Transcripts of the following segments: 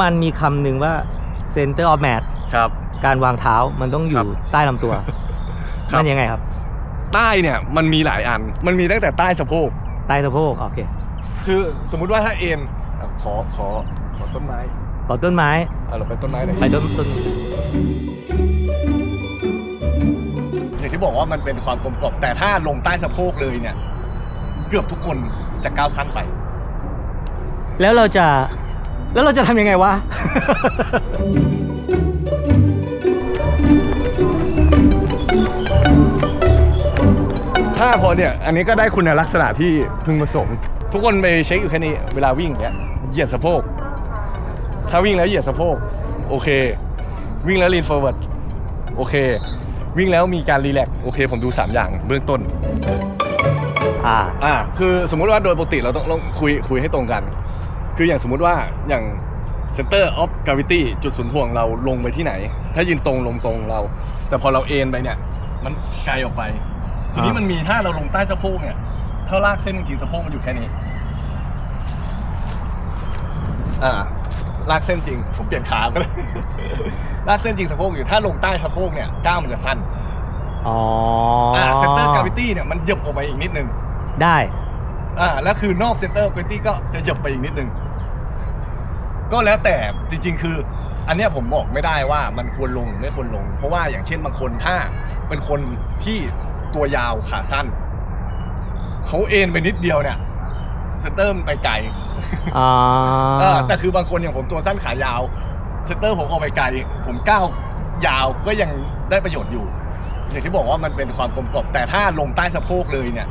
มันมีคำหนึ่งว่า center of mass ครับ การวางเท้ามันต้องอคยู่รับใต้ลำตัว ครับ มันยังไงครับ ใต้เนี่ยมันมีหลายอัน มันมีตั้งแต่ใต้สะโพก ใต้สะโพกโอเค คือสมมุติว่าถ้าเอ็นอะขอขอขอต้นไม้ขอต้นไม้อะเราไปต้นไม้หน่อยไปต้นต้นอย่างที่บอกว่ามันเป็นความกลมกล่อมแต่ถ้าลงใต้สะโพกเลยเนี่ย เกือบทุกคนจะก้าวสั้นไป แล้วเราจะ แล้วเราจะทำยังไงวะ ถ้าพอเนี่ย อันนี้ก็ได้คุณลักษณะที่พึงประสงค์ ทุกคนไปเช็คอยู่แค่นี้ เวลาวิ่งเนี่ยเหยียดสะโพก ถ้าวิ่งแล้วเหยียดสะโพก โอเค วิ่งแล้วลีนฟอร์เวิร์ดโอเค วิ่งแล้วมีการรีแลกซ์โอเค ผมดู 3 อย่างเบื้องต้น อ่า อ่า คือสมมุติว่าโดยปกติเราต้องลองคุยคุยให้ตรงกัน คืออย่างสมมุติว่าอย่าง center of gravity จุดศูนย์ถ่วงเราลงไปที่ไหน ถ้ายืนตรงลงตรงเรา แต่พอเราเอ็นไปเนี่ย มันไกลออกไป ทีนี้อ่ามัมันมีถ้าเราลงใต้สะโพกเนี่ยถ้าลากเส้นจริงๆสะโพกมันอยู่แค่นี้ อ่า ลากเส้นจริงผมเปลี่ยนขาก็ได้ลากเส้นจริงสะโพกอยู่ถ้าลงใต้สะโพกเนี่ยก้าวมันจะสั้น อ๋อ อ่าอ่า center gravity เนี่ยมันเหยับออกไปอีกนิดนึง ได้ อ่าแล้วคือนอกเซนเตอร์กตี้ก็จะหยับไปอีกนิดนึง ก็แล้วแต่จริง ๆ คือ อันเนี้ยผมบอกไม่ได้ว่ามันควรลงหรือไม่ควรลง เพราะว่าอย่างเช่นบางคนถ้าเป็นคนที่ตัวยาวขาสั้นเขาเอ็นไปนิดเดียวเนี่ยเซนเตอร์มันไปไกลอ่าเออแต่คือบางคนอย่างผมตัวสั้นขายาวเซนเตอร์ผมออกไปไกล ผมก้าวยาวก็ยังได้ประโยชน์อยู่ อย่างที่บอกว่ามันเป็นความกลมกล่อมแต่ถ้าลงใต้สะโพกเลยเนี่ย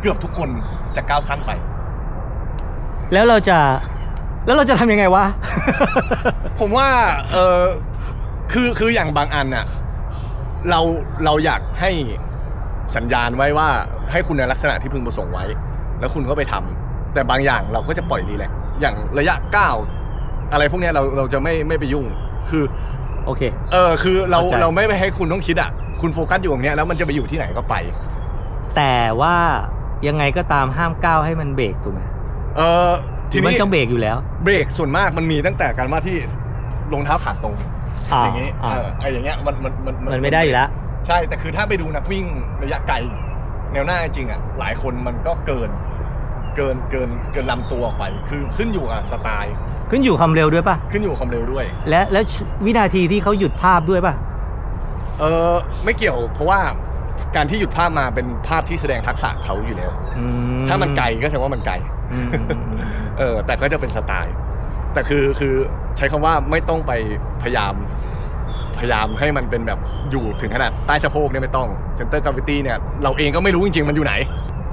เกือบทุกคน จะก้าวสั้นไป แล้วเราจะแล้วเราจะทำยังไงวะ ผมว่าเออคือคืออย่างบางอันน่ะเราเราอยากให้สัญญาณไว้ว่าให้คุณในลักษณะที่พึงประสงค์ไว้ แล้วคุณก็ไปทำแต่บางอย่างเราก็จะปล่อยรีแลกซ์อย่างระยะก้าวอะไรพวกเนี้ยเราเราจะไม่ไม่ไปยุ่งคือโอเค เออคือเราเข้าใจ เราไม่ไปให้คุณต้องคิดอะ คุณโฟกัสอยู่ตรงเนี้ยแล้วมันจะไปอยู่ที่ไหนก็ไป แต่ว่า ยังไงก็ตามห้ามก้าวให้มันเบรกถูกไหมเออหทีรือมันนี้ต้องเบรกอยู่แล้ว เบรกส่วนมากมันมีตั้งแต่การว่าที่รองเท้าขาตรงอ่าอย่างงี้อ่าเออไออย่างเงี้ยมันมันมันมันไม่ได้อยู่แล้วใช่แต่คือถ้าไปดูนักวิ่งระยะไกลแนวหน้าจริงๆอะหลายคนมันก็เกิน เกินเกินเกินลำตัวออกไป คือขึ้นอยู่กับสไตล์ ขึ้นอยู่ความเร็วด้วยป่ะขึ้นอยู่กับความเร็วด้วย และและวินาทีที่เขาหยุดภาพด้วยป่ะเออไม่เกี่ยวเพราะว่า การที่หยุดภาพมาเป็นภาพที่แสดงทักษะเขาอยู่แล้ว อืถ้ามันไกลก็แสดงว่ามันไกล อืมอืมอืม เออแต่ก็จะเป็นสไตล์ แต่คือคือใช้คำว่าไม่ต้องไปพยายาม พยายามให้มันเป็นแบบอยู่ถึงขนาดใต้สะโพกเนี่ยไม่ต้องเซนเตอร์กราฟิตี้เนี่ยเราเองก็ไม่รู้จริงๆ มันอยู่ไหน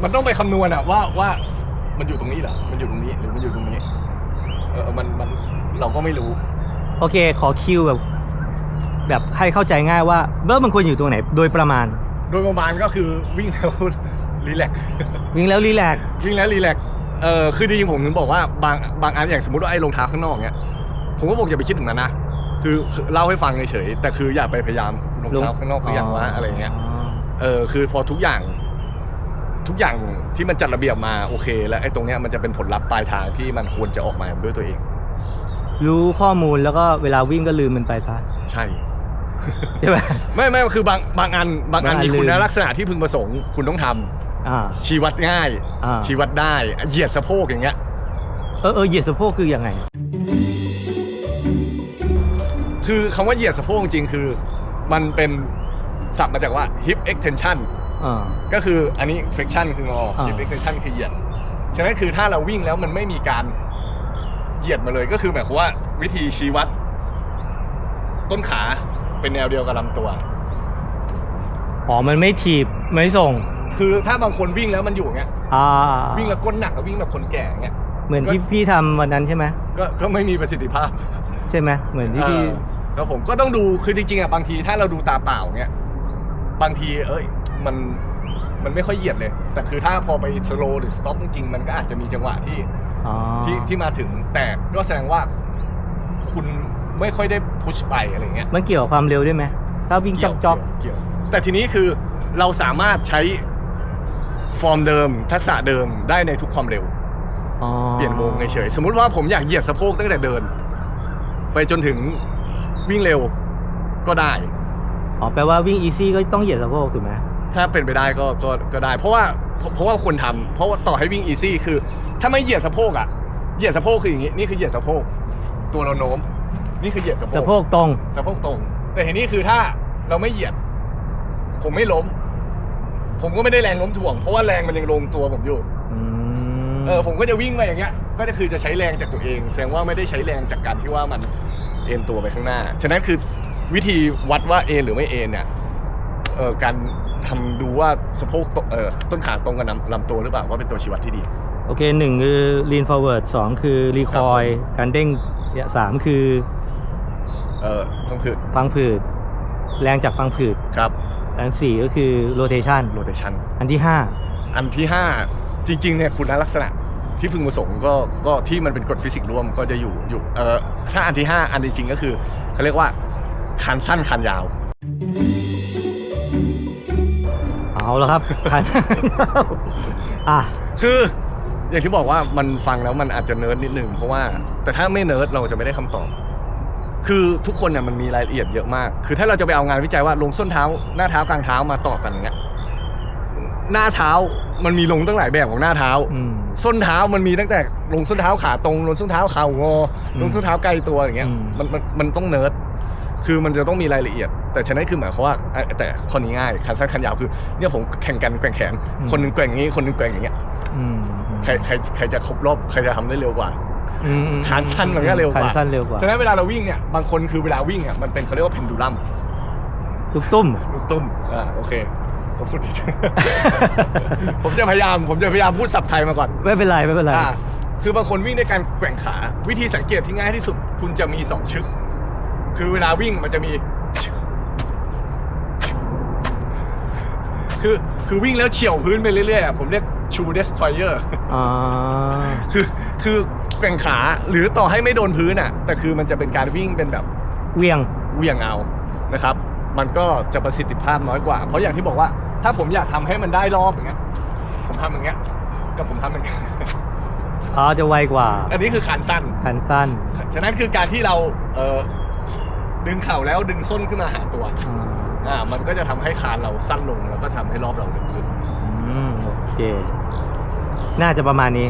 มันต้องไปคำนวณอะว่าว่ามันอยู่ตรงนี้เหรอมันอยู่ตรงนี้หรือมันอยู่ตรงนี้ เออมันมันเราก็ไม่รู้ โอเค ขอคิวแบบ แบบให้เข้าใจง่ายว่าเบิร์มันควรอยู่ตรงไหน โดยประมาณ โดยประมาณก็คือวิ่งแล้วรีแลกซ์วิ่งแล้วรีแลกซ์วิ่งแล้วรีแลกซ์เออคือจริงๆผมถึงบอกว่าบางบางอันอย่างสมมติว่าไอ้รองเท้าข้างนอกเนี่ยผมก็บอกอย่าไปคิดถึงนั้นนะคือคือเล่าให้ฟังเฉยๆแต่คืออย่าไปพยายามรองเท้าข้างนอกคืออย่างว่าอะไรเงี้ยเออคือพอทุกอย่างทุกอย่างที่มันจัดระเบียบมาโอเค แล้วไอ้ตรงเนี้ยมันจะเป็นผลลัพธ์ปลายทางที่มันควรจะออกมาด้วยตัวเอง รู้ข้อมูลแล้วก็เวลาวิ่งก็ลืมมันไปซะใช่ ใช่ไหม ไม่ไม่คือบางบางอันบางอันบางอันมีคุณลืม ลักษณะที่พึงประสงค์คุณต้องทำอ่า ชี้วัดง่าย อ่า ชี้วัดได้เหยียดสะโพกอย่างเงี้ย เออเออเหยียดสะโพกคือยังไง คือคำว่าเหยียดสะโพกจริงๆคือ มันเป็นศัพท์มาจากว่า hip extension อ่า ก็คืออันนี้ flexion คืองอ อ่า hip extension คือเหยียด ฉะนั้นคือถ้าเราวิ่งแล้วมันไม่มีการเหยียดมาเลยก็คือหมายความว่าวิธีชี้วัด ต้นขา เป็นแนวเดียวกับลำตัว อ๋อ มันไม่ถีบ ไม่ส่ง คือถ้าบางคนวิ่งแล้วมันอยู่อย่างเงี้ยอ่าวิ่งแล้วก้นหนักกับวิ่งแบบคนแก่อย่างเงี้ยเหมือนที่พี่ทำวันนั้นใช่ไหมก็ก็ไม่มีประสิทธิภาพใช่ไหมเหมือนที่พี่เออแล้วผมก็ต้องดูคือจริงๆอะบางทีถ้าเราดูตาเปล่าเงี้ยบางทีเอ้ยมันมันไม่ค่อยเหยียดเลย แต่คือถ้าพอไปสโลหรือสต็อปจริงๆมันก็อาจจะมีจังหวะที่ อ๋อที่ที่มาถึงแต่ก็แสดงว่าคุณ ไม่ค่อยได้พุชไปอะไรเงี้ยมันเกี่ยวกับความเร็วด้วยไหมถ้าวิ่งจ็อกจ็อกเกี่ยวแต่ทีนี้คือเราสามารถใช้ฟอร์มเดิม ทักษะเดิมได้ในทุกความเร็วอ๋อเปลี่ยนวงเฉยๆสมมุติว่าผมอยากเหยียดสะโพกตั้งแต่เดิน ไปจนถึงวิ่งเร็วก็ได้อ๋อแปลว่าวิ่งอีซี่ก็ต้องเหยียดสะโพกถูกไหมถ้าเป็นไปได้ก็ก็ก็ได้ เพราะว่าเพราะเพราะว่าคนทำเพราะว่าต่อให้วิ่งอีซี่คือ ถ้าไม่เหยียดสะโพกอะเหยียดสะโพกคืออย่างนี้นี่คือเหยียดสะโพกตัวเราโน้ม นี่คือเหยียดสะโพกสะโพกตรง สะโพกตรง แต่ทีนี้คือถ้าเราไม่เหยียด ผมไม่ล้ม ผมก็ไม่ได้แรงล้มถ่วง เพราะว่าแรงมันยังลงตัวผมอยู่อืมเออผมก็จะวิ่งไปอย่างเงี้ย ก็จะคือจะใช้แรงจากตัวเอง แสดงว่าไม่ได้ใช้แรงจากการที่ว่ามันเอ็นตัวไปข้างหน้า ฉะนั้นคือวิธีวัดว่าเอ็นหรือไม่เอ็นเนี่ยเออการทำดูว่าสะโพกตเออต้นขาตรงกับลำลำตัวหรือเปล่าว่าเป็นตัวชี้วัดที่ดี โอเคหนึ่งคือ lean forward สองคือ recoil การเด้งสามคือ เออต้องคือฟังผืด แรงจากฟังผืดครับอันสี่ก็คือ rotation rotation อันที่ห้าอันที่5จริงๆเนี่ยคุณลักษณะที่พึงประสงค์ก็ก็ที่มันเป็นกฎฟิสิกส์ร่วมก็จะอยู่อยู่เออถ้าอันที่5อันจริงๆก็คือเขาเรียกว่าคันสั้นคันยาวเอาแล้วครับคันอะคืออย่างที่บอกว่ามันฟังแล้วมันอาจจะเนิร์ดนิดนึงเพราะว่าแต่ถ้าไม่เนิร์ดเราจะไม่ได้คำตอบ คือทุกคนเนี่ยมันมีรายละเอียดเยอะมาก คือถ้าเราจะไปเอางานวิจัยว่าลงส้นเท้า หน้าเท้ากลางเท้ามาต่อกันอย่างเงี้ยหน้าเท้ามันมีลงตั้งหลายแบบของหน้าเท้าอืมส้นเท้ามันมีตั้งแต่ลงส้นเท้าขาตรงลงส้นเท้าเข่างออืมลงส้นเท้าไกลตัวอย่างเงี้ยอืมมันมันมันต้องเนิร์ดคือมันจะต้องมีรายละเอียด แต่ฉะนั้นคือหมายความว่าอะแต่ข้อนี้ง่ายคันสั้นคันยาวคือเนี่ยผมแข่งกันแกว่งแขน คนหนึงแกว่งอย่างงี้คนหนึงแกว่งอย่างเงี้ยอืมใครใครใครจะครบรอบใครจะทำได้เร็วกว่า อืมอืมขาสั้นมันก็เร็วกว่าขาสั้นเร็วกว่าฉะนั้นเวลาเราวิ่งเนี่ยบางคนคือเวลาวิ่งอะมันเป็นเขาเรียกว่าเพนดูลัมลูกตุ้ม ลูกตุ้มอ่าโอเคผมพูดผิดผมจะพยายามผมจะพยายามพูดศัพท์ไทยมาก่อน ไม่เป็นไรไม่เป็นไร อ่าคือบางคนวิ่งด้วยการแกว่งขา วิธีสังเกตที่ง่ายที่สุด คุณจะมีสองชึก คือเวลาวิ่งมันจะมีคือคือวิ่งแล้วเฉี่ยวพื้นไปเรื่อยๆอะผมเรียกชูเดสทอยเออร์อ่าคือคือ แกว่งขา หรือต่อให้ไม่โดนพื้นอะ แต่คือมันจะเป็นการวิ่งเป็นแบบเวียงเหวี่ยงเอานะครับ มันก็จะประสิทธิภาพน้อยกว่า เพราะอย่างที่บอกว่า ถ้าผมอยากทำให้มันได้รอบอย่างเงี้ย ผมทำอย่างเงี้ยกับผมทำอย่างเงี้ย อ๋อจะไวกว่าอันนี้คือขานสั้น คันสั้นฉะนั้นคือการที่เราเออดึงเข่าแล้วดึงส้นขึ้นมาหาตัว อ่าอ่า มันก็จะทำให้คานเราสั้นลงแล้วก็ทำให้รอบเราเร็วขึ้น อืมโอเค น่าจะประมาณนี้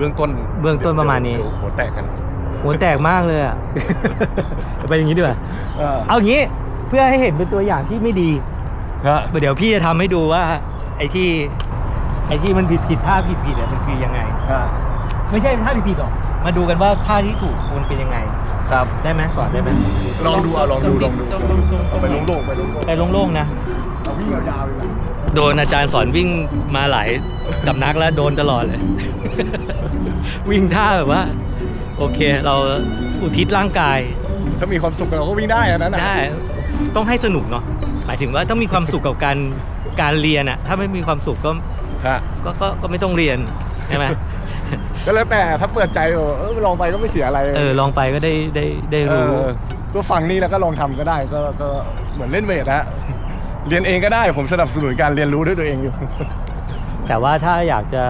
เบื้องต้นเบื้องต้นประมาณนี้ เดี๋ยวหัวแตกกันหัวแตกมากเลยอะ ไปอย่างนี้ดีกว่าเออเอางี้เพื่อให้เห็นเป็นตัวอย่างที่ไม่ดี ฮะเดี๋ยวพี่จะทำให้ดูว่า ไอ้ที่ ไอ้ที่มันผิดผิดท่าผิดผิดเนี่ยมันคือยังไง ฮะไม่ใช่ท่าผิดผิดหรอกมาดูกันว่าท่าที่ถูกมันเป็นยังไง ครับได้ไหมสอนได้ไหมลองดูเอาลองดูลองดูตรงๆๆๆเอาไปโล่งๆไปโล่งไปโล่งๆนะๆ เอาวิ่งยาวๆเลยโดนอาจารย์สอนวิ่งมาหลายสำนักแล้วโดนตลอดเลย วิ่งท่าแบบว่า โอเค เราอุทิศร่างกายถ้ามีความสุขเราก็วิ่งได้อันนั้นน่ะได้ต้องให้สนุกเนาะหมายถึงว่าต้องมีความสุขกับการการเรียนอะถ้าไม่มีความสุขก็ฮะก็ก็ก็ไม่ต้องเรียนใช่ไหมก็แล้วแต่ถ้าเปิดใจเออลองไปก็ไม่เสียอะไรเออลองไปก็ได้ได้ได้เอรู้ อก็ฟังนี่แล้วก็ลองทำก็ได้ก็ก็เหมือนเล่นเวทนะ เรียนเองก็ได้ผมสนับสนุนการเรียนรู้ด้วยตัวเองอยู่ แต่ว่าถ้าอยากจะ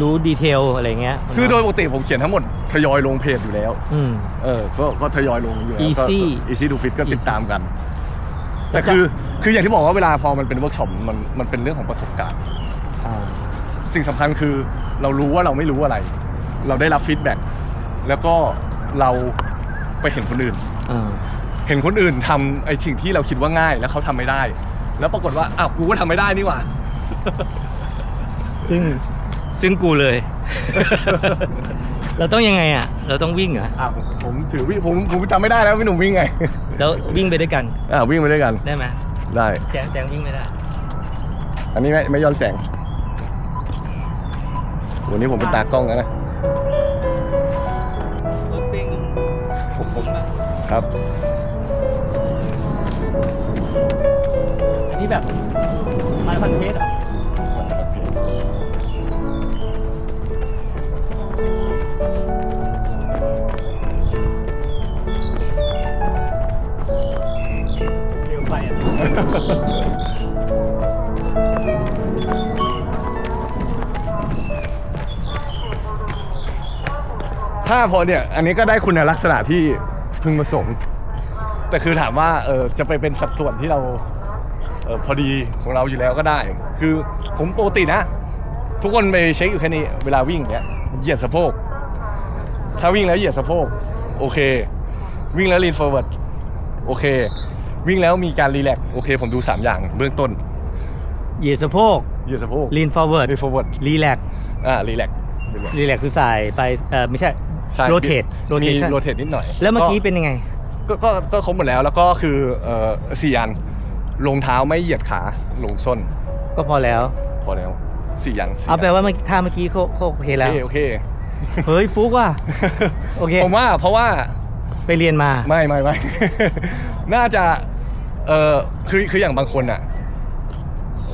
รู้ดีเทลอะไรเงี้ยคือโดยปกติผมเขียนทั้งหมดทยอยลงเพจอยู่แล้วอืม เออก็ก็ทยอยลงอยู่แล้วก็ Easy อีซี่ดูฟิตก็ Easy ติดตามกัน แต่คือคืออย่างที่บอกว่าเวลาพอมันเป็นเวิร์กช็อปมันมันเป็นเรื่องของประสบการณ์ อ่า สิ่งสำคัญคือเรารู้ว่าเราไม่รู้อะไร เราได้รับฟีดแบ็กแล้วก็เราไปเห็นคนอื่น อ่า เห็นคนอื่นทำไอ้สิ่งที่เราคิดว่าง่ายแล้วเขาทำไม่ได้ แล้วปรากฏว่าอ้าวกูก็ทำไม่ได้นี่หว่า ซึ่งซึ่งกูเลย เราต้องยังไงอะ เราต้องวิ่งเหรออะผมผมถือวิ่งผมผมจำไม่ได้แล้วพี่หนุ่มวิ่งไงแล้ววิ่งไปด้วยกันอ่าวิ่งไปด้วยกันได้ไหมได้ แจงแจงวิ่งไม่ได้ อันนี้ไม่ไม่ย้อนแสงวันนี้ผมเป็นตากล้องแล้วนะรถปิ้งครับ อันนี้แบบม้พันเทสเหรอเร็วไปอะ ถ้าพอเนี่ย อันนี้ก็ได้คุณลักษณะที่พึงประสงค์ แต่คือถามว่าเออจะไปเป็นสัดส่วนที่เรา ออพอดีของเราอยู่แล้วก็ได้ คือผมปกตินะ ทุกคนไปเช็คอยู่แค่นี้ เวลาวิ่งเนี้ยเหยียดสะโพก ถ้าวิ่งแล้วเหยียดสะโพก โอเค วิ่งแล้ว lean forward โอเค วิ่งแล้วมีการรีแลกซ์โอเค ผมดู 3 อย่างเบื้องต้นเหยียดสะโพกเหยียดสะโพก lean forward lean forward รีแลกอ่ารีแลกซ์รีแลกคือสายไปเอ่อไม่ใช่ใช่ rotate มี rotation โรเทตนิดหน่อย แล้วเมื่อกี้เป็นยังไง ก็ก็ก็ครบหมดแล้วแล้วก็คือเอ่อสี่อัน รองเท้าไม่เหยียดขาลงส้นก็พอแล้ว พอแล้วสี่อันสี่เอาแปลนว่าเมื่อกี้ท่าเมื่อกี้เขาเขาโอเคแล้วโอเคโอเค เฮ้ยฟุกว่ะ โอเค ผมว่าเพราะว่า ไปเรียนมา ไม่ไม่ไม่ น่าจะ เออคือคืออย่างบางคนอะ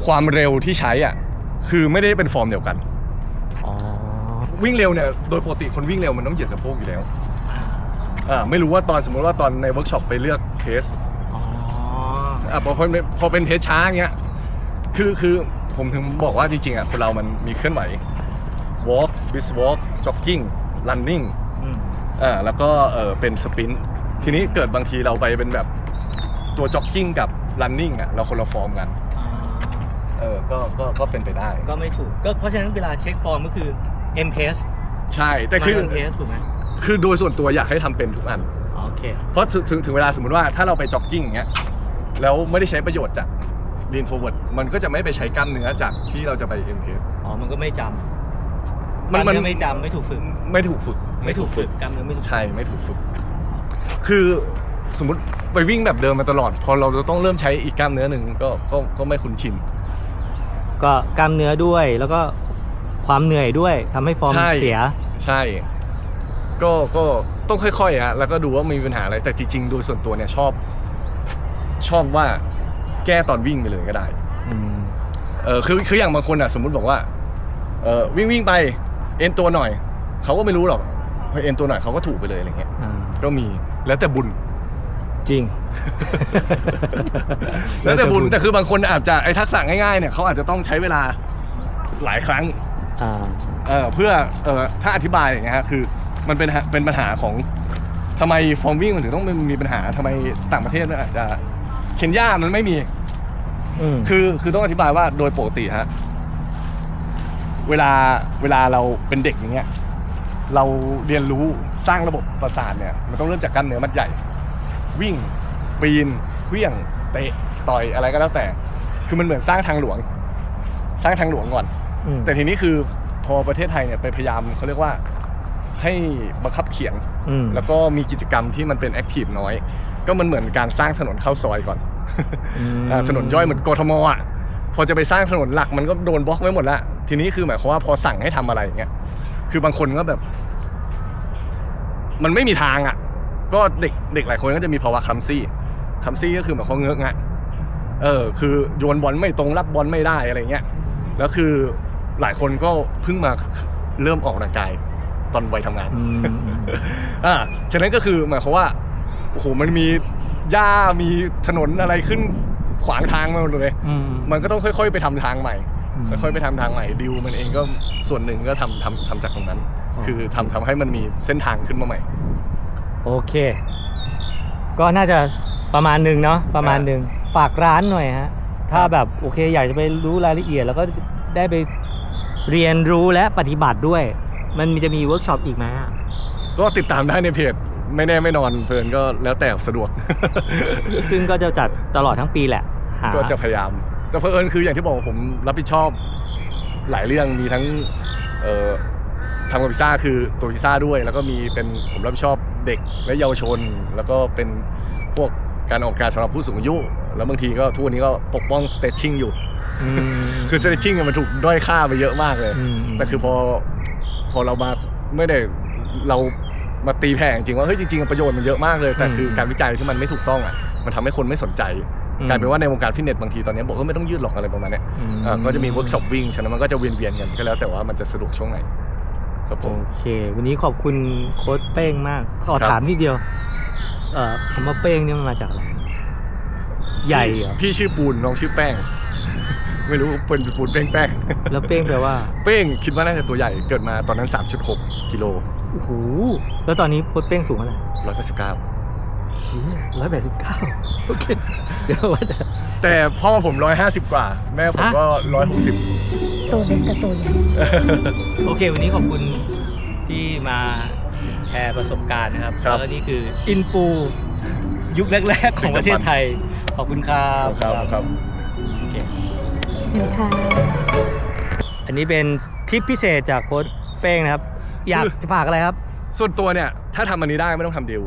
ความเร็วที่ใช้อะคือไม่ได้เป็นฟอร์มเดียวกัน อ๋อ วิ่งเร็วเนี่ยโดยปกติคนวิ่งเร็วมันต้องเหยียดสะโพกอยู่แล้วอ่าไม่รู้ว่าตอนสมมติว่าตอนในเวิร์กช็อปไปเลือกเทส อ๋ออะพอพอพอเป็นเทสช้าอย่างเงี้ยคือคือผมถึงบอกว่าจริงๆอะคนเรามันมีเคลื่อนไหว walk brisk walk jogging running อืมอ่าแล้วก็เออเป็นสปรินต์ทีนี้เกิดบางทีเราไปเป็นแบบตัว jogging กับ running อะเราคนละฟอร์มกันเออก็ก็ก็เป็นไปได้ ก็ไม่ถูกก็เพราะฉะนั้นเวลาเช็คฟอร์มก็คือ M pace ใช่แต่คือ M pace ถูกไหมคือโดยส่วนตัวอยากให้ทำเป็นทุกอันโอเคเพราะถึงถึงถึงเวลาสมมติว่าถ้าเราไปจ็อกกิ้งอย่างเงี้ย แล้วไม่ได้ใช้ประโยชน์จาก lean forward มันก็จะไม่ไปใช้กล้ามเนื้อจากที่เราจะไป m p อ๋อ มันก็ไม่จำมันมันกล้าเอไม่จำไม่ถูกฝึก ไม่ถูกฝึก ไม่ถูกฝึกกล้ามเนื้อไม่ถูกใช่ไม่ถูกฝึก คือสมมติไปวิ่งแบบเดิมมาตลอด พอเราจะต้องเริ่มใช้อีกกล้ามเนื้อหนึ่งก็ก็ก็ไม่คุ้นชิน ก็กล้ามเนื้อด้วยแล้วก็ความเหนื่อยด้วยทำให้ฟอร์มใช่ เสีย ใช่ ก็ก็ต้องค่อยๆอะแล้วก็ดูว่ามีปัญหาอะไร แต่จริงๆ โดยส่วนตัวเนี่ยชอบ ชอบว่าแก้ตอนวิ่งไปเลยก็ได้อืมเออคือคืออย่างบางคนอะสมมุติบอกว่าเออวิ่งวิ่งไปเอ็นตัวหน่อยเขาก็ไม่รู้หรอกพอเอ็นตัวหน่อยเขาก็ถูกไปเลยอะไรเงี้ยอ่าก็มีแล้วแต่บุญจริง แล้วแต่บุญแต่คือบางคนอาจจะไอ้ทักษะง่ายๆเนี่ยเขาอาจจะต้องใช้เวลาหลายครั้งอ่าเออเพื่อเออถ้าอธิบายอย่างเงี้ยฮะคือมันเป็นฮะเป็นปัญหาของทำไมฟอร์มวิ่งมันถึงต้องมีปัญหาทำไมต่างประเทศมันอาจจะเคนยามันไม่มี อืมคือคือต้องอธิบายว่าโดยปกติฮะเวลาเวลาเราเป็นเด็กอย่างเงี้ยเราเรียนรู้สร้างระบบประสาทเนี่ย มันต้องเริ่มจากกล้ามเนื้อมัดใหญ่ วิ่ง ปีนเคลี้ยงเตะต่อยอะไรก็แล้วแต่ คือมันเหมือนสร้างทางหลวง สร้างทางหลวงก่อน อืมแต่ทีนี้คือพอประเทศไทยเนี่ยไปพยายามเขาเรียกว่าให้บังคับเขียง อืมแล้วก็มีกิจกรรมที่มันเป็นแอคทีฟน้อย ก็มันเหมือนการสร้างถนนเข้าซอยก่อนอืมอ่า ถนนย่อยเหมือนกทมอะพอจะไปสร้างถนนหลักมันก็โดนบล็อกไว้หมดละทีนี้คือหมายความว่าพอสั่งให้ทำอะไรอย่างเงี้ยคือบางคนก็แบบ มันไม่มีทางอะ ก็เด็กเด็กหลายคนก็จะมีภาวะคลัมซี่คลัมซี่ก็คือแบบเขาเงื้อะงะเออ คือโยนบอลไม่ตรงรับบอลไม่ได้อะไรเงี้ยแล้วคือหลายคนก็เพิ่งมาเริ่มออกกำลังกายตอนวัยทำงานอืมอืมอ่าฉะนั้นก็คือหมายความว่าโอ้โหมันมี หญ้ามีถนนอะไรขึ้นขวางทางมาหมดเลย อืม มันก็ต้องค่อย ๆ ไปทำทางใหม่ อืมค่อยๆไปทำทางใหม่ดิวมันเองก็ส่วนหนึ่งก็ทำทำทำจากตรงนั้น อ๋อ คือทำทำให้มันมีเส้นทางขึ้นมาใหม่ โอเค ก็น่าจะประมาณหนึ่งเนาะประมาณหนึ่งฝากร้านหน่อยฮะ ถ้าแบบโอเคอยากจะไปรู้รายละเอียด แล้วก็ได้ไปเรียนรู้และปฏิบัติด้วย มันมีจะมีเวิร์กช็อปอีกไหมอะก็ติดตามได้ในเพจ ไม่แน่ไม่นอนเพลินก็แล้วแต่สะดวก ซึ่งก็จะจัดตลอดทั้งปีแหละหาก็จะพยายาม แต่เพอเอิญคืออย่างที่บอกว่าผมรับผิดชอบหลายเรื่องมีทั้งเอ่อทำกับพิซซ่าคือตัวพิซซ่าด้วย แล้วก็มีเป็นผมรับผิดชอบเด็กและเยาวชน แล้วก็เป็นพวกการออกการสำหรับผู้สูงอายุ แล้วบางทีก็ทุกวันนี้ก็ปกป้องสเต t ชิ่งอยู่อืมคือสเต t ชิ่งมันถูกด้อยค่าไปเยอะมากเลยอืมแต่คือพอพอเรามาไม่ได้เรา มาตีแผ่จริงๆว่าเฮ้ยจริงๆประโยชน์มันเยอะมากเลยแต่คือการวิจัยที่มันไม่ถูกต้องอะมันทำให้คนไม่สนใจกลายเป็นว่าในวงการฟิตเนสบางทีตอนนี้บอกว่าไม่ต้องยืดหรอกอะไรประมาณเนี้ยอืมอ่าก็จะมีเวิร์กช็อปวิ่งฉะนั้นมันก็จะเวียนๆกันก็แล้วแต่ว่ามันจะสะดวกช่วงไหนครับผโอมเค วันนี้ขอบคุณโค้ชเป้งมากขอครับถามนิดเดียวเอ่อคำว่าเป้งเนี่ยมันมาจากอะไรใหญ่เหรอพี่ชื่อปูนน้องชื่อแป้ง ไม่รู้เป็นปูนเป้งแป้งแล้วเป้งแปลว่า เป้งคิดว่าน่าจะตัวใหญ่เกิดมาตอนนั้น 3.6 กิโลโอ้โหแล้วตอนนี้พดเป้งสูงเท่าไหร่189ร้อยแปดสิบเก้าโอเคเดี๋ยวว่าแต่แต่พ่อผม150กว่า แม่ผมฮะก็160ตัวเล็กกับตัวใหญ่โอเค วันนี้ขอบคุณที่มาแชร์ประสบการณ์นะครับครับแล้วนี่คืออินฟูยุคแรก ๆ ของประเทศไทย ขอบคุณครับครับครับโอเค เดี๋ยวค่ะอันนี้เป็นทริปพิเศษจากโค้ชเป้งนะครับ อยากฝากอะไรครับ ส่วนตัวเนี่ย ถ้าทำอันนี้ได้ไม่ต้องทำดีล